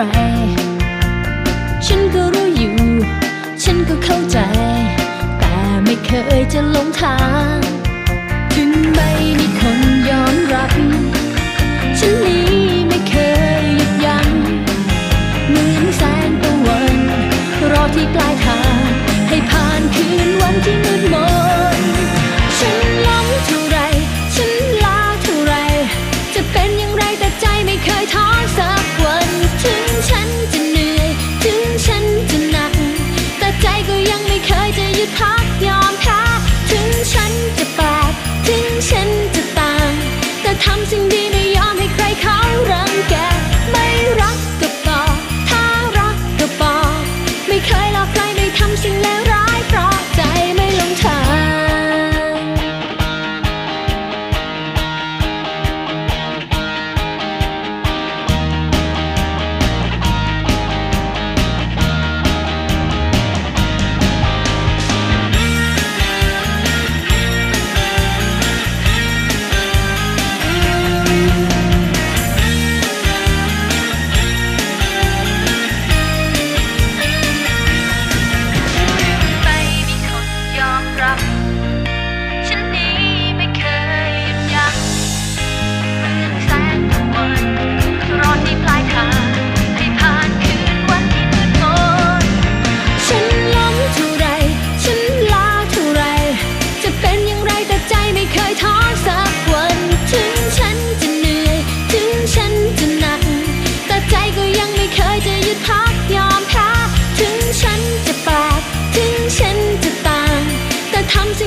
ร ฉันก็รู้อยู่ ฉันก็เข้าใจ แต่ไม่เคยจะหลงทาง ถึงไม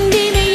hindi me.